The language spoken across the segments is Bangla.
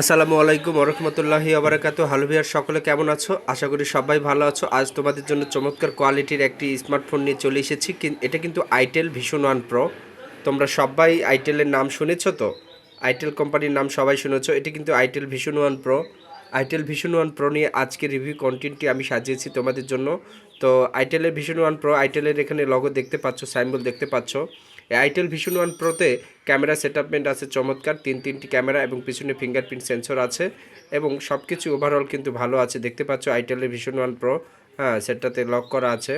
আসসালামু আলাইকুম ওরহমতুল্লাহি আবরাকাত হ্যালো ভিয়ার সকলে কেমন আছো? আশা করি সবাই ভালো আছো। আজ তোমাদের জন্য চমৎকার কোয়ালিটির একটি স্মার্টফোন নিয়ে চলে এসেছি। এটা কিন্তু আইটেল ভীষণ ওয়ান প্রো তোমরা সবাই আইটেলের নাম শুনেছো তো? আইটেল কোম্পানির নাম সবাই শুনেছো। এটি কিন্তু itel vision one pro itel vision one pro নিয়ে আজকে রিভিউ কন্টেন্টটি আমি সাজিয়েছি তোমাদের জন্য। তো আইটেলের ভিশন ওয়ান প্রো আইটেলের এখানে লগো দেখতে পাচ্ছ সাইম্বল দেখতে পাচ্ছ। আইটেল ভিশন ওয়ান প্রোতে ক্যামেরা সেটআপমেন্ট আছে চমৎকার, তিন তিনটি ক্যামেরা এবং পিছনে ফিঙ্গারপ্রিন্ট সেন্সর আছে এবং সব কিছু ওভারঅল কিন্তু ভালো আছে। দেখতে পাচ্ছ আইটেলের ভিশন ওয়ান প্রো হ্যাঁ সেটাতে লক করা আছে।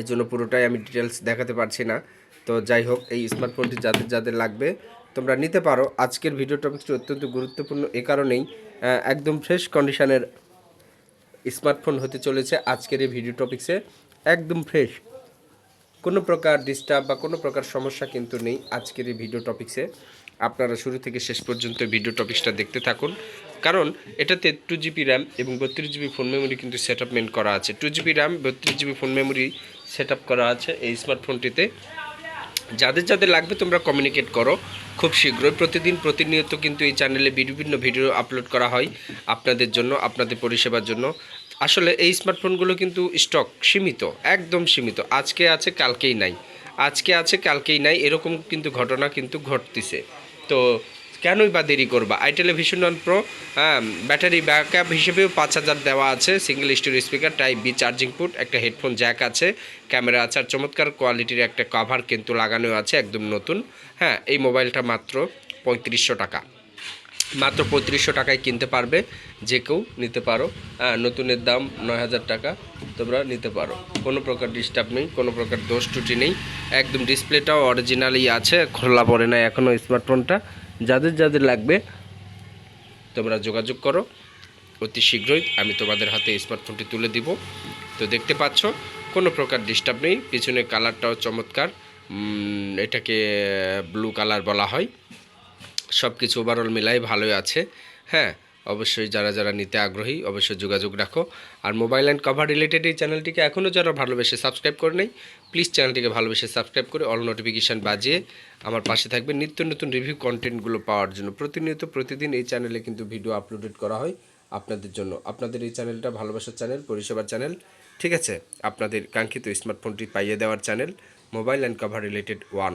এই জন্য পুরোটাই আমি ডিটেলস দেখাতে পারছি না। তো যাই হোক, এই স্মার্টফোনটি যাদের যাদের লাগবে, তোমরা নিতে পারো। আজকের ভিডিও টপিকটি অত্যন্ত গুরুত্বপূর্ণ এ কারণেই একদম ফ্রেশ কন্ডিশনের স্মার্টফোন হতে চলেছে আজকের এই ভিডিও টপিক্সে একদম ফ্রেশ কোনো প্রকার ডিস্টার্ব বা কোনো প্রকার সমস্যা কিন্তু নেই আজকের এই ভিডিও টপিক্সে আপনারা শুরু থেকে শেষ পর্যন্ত ভিডিও টপিক্সটা দেখতে থাকুন। কারণ এটাতে টু জিবি র্যাম এবং বত্রিশ জিবি ফোন মেমোরি কিন্তু সেট করা আছে। টু জিবি র্যাম বত্রিশ GB phone memory set up করা আছে এই স্মার্টফোনটিতে যাদের যাদের লাগবে তোমরা কমিউনিকেট করো খুব শীঘ্রই। প্রতিদিন প্রতিনিয়ত কিন্তু এই চ্যানেলে বিভিন্ন ভিডিও আপলোড করা হয়। আপনাদের জন্য, আপনাদের পরিষেবার জন্য। আসলে এই স্মার্টফোনগুলো কিন্তু স্টক সীমিত, একদম সীমিত। আজকে আছে, কালকেই নাই। আজকে আছে, কালকেই নাই, এরকম কিন্তু ঘটনা কিন্তু ঘটতেছে। তো কেনই বা দেরি করবা? আই টেলিভিশন ওয়ান প্রো হ্যাঁ ব্যাটারি ব্যাকআপ হিসেবেও পাঁচ হাজার দেওয়া আছে single story speaker type B charging port একটা হেডফোন জ্যাক আছে ক্যামেরা আছে, আর চমৎকার কোয়ালিটির একটা কভার কিন্তু লাগানো আছে, একদম নতুন। হ্যাঁ এই মোবাইলটা মাত্র পঁয়ত্রিশশো টাকা। মাত্র পঁয়ত্রিশশো টাকায় কিনতে পারবে, যে কেউ নিতে পারো। নতুনের দাম নয় হাজার টাকা, তোমরা নিতে পারো। কোনো প্রকার ডিস্টার্ব নেই, কোনো প্রকার দোষ ত্রুটি নেই। একদম ডিসপ্লেটাও অরিজিনালি আছে, খোলা পড়ে না এখনও স্মার্টফোনটা যাদের যাদের লাগবে, তোমরা যোগাযোগ করো। অতি শীঘ্রই আমি তোমাদের হাতে স্মার্টফোনটি তুলে দিব। তো দেখতে পাচ্ছ, কোনো প্রকার ডিস্টার্ব নেই। পিছনে কালারটাও চমৎকার। এটাকে ব্লু কালার বলা হয়। সব কিছু ওভারঅল মিলাই ভালোই আছে। হ্যাঁ অবশ্যই যারা যারা নিতে আগ্রহী, অবশ্যই যোগাযোগ রাখো। আর মোবাইল অ্যান্ড কভার রিলেটেড এই চ্যানেলটিকে এখনও যারা ভালোবেসে সাবস্ক্রাইব করে নেই প্লিজ চ্যানেলটিকে ভালোবেসে সাবস্ক্রাইব করে অল নোটিফিকেশান বাজিয়ে আমার পাশে থাকবে। নিত্য নতুন রিভিউ কন্টেন্টগুলো পাওয়ার জন্য। প্রতিনিয়ত প্রতিদিন এই চ্যানেলে কিন্তু ভিডিও আপলোডেড করা হয় আপনাদের জন্য। আপনাদের এই চ্যানেলটা ভালোবাসার চ্যানেল পরিষেবার চ্যানেল ঠিক আছে? আপনাদের কাঙ্ক্ষিত স্মার্টফোনটি পাইয়ে দেওয়ার channel mobile and cover related one